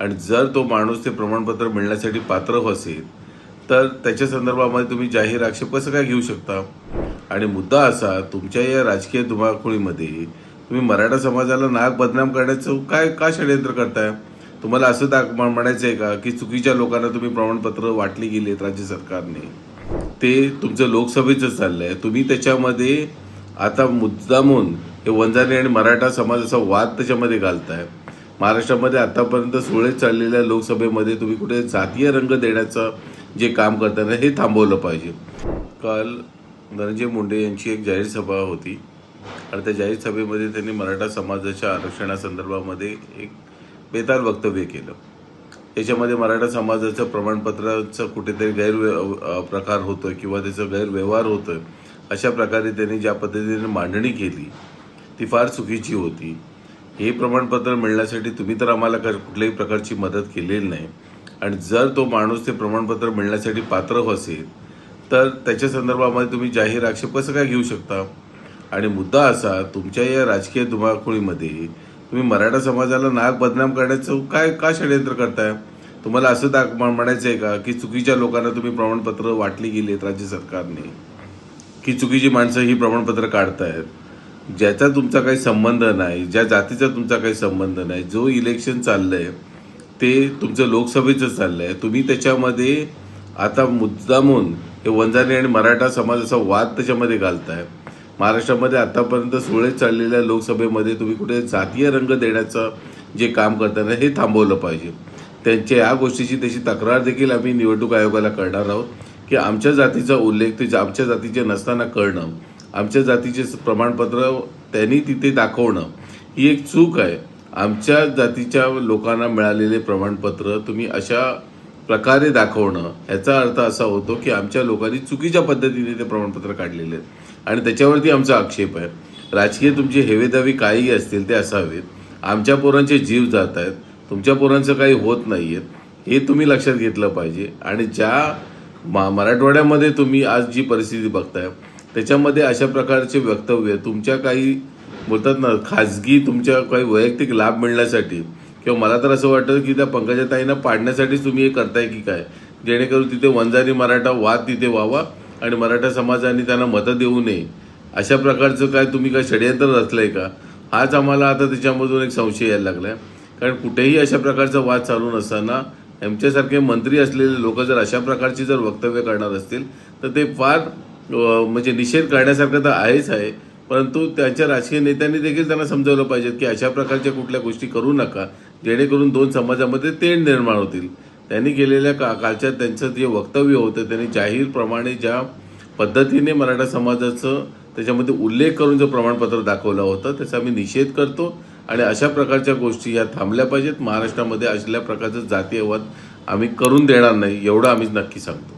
आणि जर तो माणूस ते प्रमाणपत्र मिळण्यासाठी पात्र असेल तर त्याच्या संदर्भामध्ये तुम्ही जाहीर आक्षेप कसं काय घेऊ शकता? आणि मुद्दा असा तुमच्या या राजकीय धुमाकुळीमध्ये तुम्ही मराठा समाजाला नाक बदनाम करण्याचं काय का षडयंत्र करताय? तुम्हाला असं दाख म्हणायचं आहे का की चुकीच्या लोकांना तुम्ही प्रमाणपत्र वाटली गेली आहेत राज्य सरकारने? ते तुमचं लोकसभेचं आहे तुम्ही त्याच्यामध्ये आता मुद्दामून हे वंजारी आणि मराठा समाजाचा वाद त्याच्यामध्ये घालताय. महाराष्ट्रामध्ये आतापर्यंत सुळे चाललेल्या लोकसभेमध्ये तुम्ही कुठे जातीय रंग देण्याचं जे काम करताना हे थांबवलं पाहिजे. काल धनंजय मुंडे यांची एक जाहीर सभा होती. आणि त्या जाहीर सभेमध्ये त्यांनी मराठा समाजाच्या आरक्षणासंदर्भामध्ये एक बेताल वक्तव्य केलं. त्याच्यामध्ये मराठा समाजाचं प्रमाणपत्राचं कुठेतरी गैरव्य प्रकार होतोय किंवा त्याचा गैरव्यवहार होतोय अशा प्रकारे त्यांनी ज्या पद्धतीने मांडणी केली ती फार चुकीची होती. हे प्रमाणपत्र मिळण्यासाठी तुम्ही तर आम्हाला कुठल्याही प्रकारची मदत केलेली नाही. आणि जर तो माणूस ते प्रमाणपत्र मिळण्यासाठी पात्र असेल तर त्याच्या संदर्भामध्ये तुम्ही जाहीर आक्षेप कसं काय घेऊ शकता? आणि मुद्दा असा तुमच्या या राजकीय धुमाकुळीमध्ये तुम्ही मराठा समाजाला नाक बदनाम करण्याचं काय का षडयंत्र करताय? तुम्हाला असं दाख म्हणायचं आहे का की चुकीच्या लोकांना तुम्ही प्रमाणपत्र वाटली गेली आहेत राज्य सरकारने? की चुकीची माणसं ही प्रमाणपत्र काढतायत? ज्याचा तुमचा काही संबंध नाही ज्या जातीचा तुमचा काही संबंध नाही जो इलेक्शन चाललंय ते तुमचं लोकसभेचं चाललंय तुम्ही त्याच्यामध्ये आता मुद्दामून हे वंजारी आणि मराठा समाजाचा वाद त्याच्यामध्ये घालताय. महाराष्ट्रामध्ये आतापर्यंत सुळे चाललेल्या लोकसभेमध्ये तुम्ही कुठे जातीय रंग देण्याचं जे काम करताना हे थांबवलं पाहिजे. त्यांच्या या गोष्टीची त्याची तक्रार देखील आम्ही निवडणूक आयोगाला करणार आहोत की आमच्या जातीचा उल्लेख ते आमच्या जातीचे नसताना करणं आमच्या जातीचे स- प्रमाणपत्र त्यांनी तिथे दाखवणं ही एक चूक आहे. आमच्या जातीच्या लोकांना मिळालेले प्रमाणपत्र तुम्ही अशा प्रकारे दाखवणं याचा अर्थ असा होतो की आमच्या लोकांनी चुकीच्या पद्धतीने ते प्रमाणपत्र काढलेले आहेत. आणि त्याच्यावरती आमचा आक्षेप आहे. राजकीय तुमची हेवेदावी काहीही असतील ते असावेत. आमच्या पोरांचे जीव जात आहेत. तुमच्या पोरांचं काही होत नाही आहेत हे तुम्ही लक्षात घेतलं पाहिजे. आणि ज्या मा मराठवाड्यामध्ये तुम्ही आज जी परिस्थिती बघताय त्याच्यामध्ये अशा प्रकारचे वक्तव्य तुमच्या काही बोलतात ना खाजगी तुमच्या काही वैयक्तिक लाभ मिळण्यासाठी किंवा मला तर असं वाटतं की त्या पंकजाताईंना पाडण्यासाठीच तुम्ही हे करताय की काय? जेणेकरून तिथे वंजारी मराठा वाद तिथे व्हावा आणि मराठा समाजाने त्यांना मतं देऊ नये. अशा प्रकारचं काय तुम्ही काय षडयंत्र रचलंय का? हाच आम्हाला आता त्याच्यामधून एक संशय यायला लागलाय. कारण कुठेही अशा प्रकारचा वाद चालू नसताना आमच्यासारखे मंत्री असलेले लोक जर अशा प्रकारची जर वक्तव्य करणार असतील तर ते फार म्हणजे निषेध करण्यासारखं तर आहेच आहे परंतु त्यांच्या राजकीय नेत्यांनी देखील त्यांना समजावलं पाहिजे की अशा प्रकारच्या कुठल्या गोष्टी करू नका जेणेकरून दोन समाजामध्ये तेढ निर्माण होतील. त्यांनी केलेल्या का कालच्या त्यांचं जे वक्तव्य होतं त्यांनी जाहीरप्रमाणे ज्या पद्धतीने मराठा समाजाचं त्याच्यामध्ये उल्लेख करून जो प्रमाणपत्र दाखवलं होतं त्याचा आम्ही निषेध करतो. आणि अशा प्रकारच्या गोष्टी ह्या थांबल्या पाहिजेत. महाराष्ट्रामध्ये असल्या प्रकारचं जातीयवाद आम्ही करून देणार नाही एवढं आम्ही नक्की सांगतो.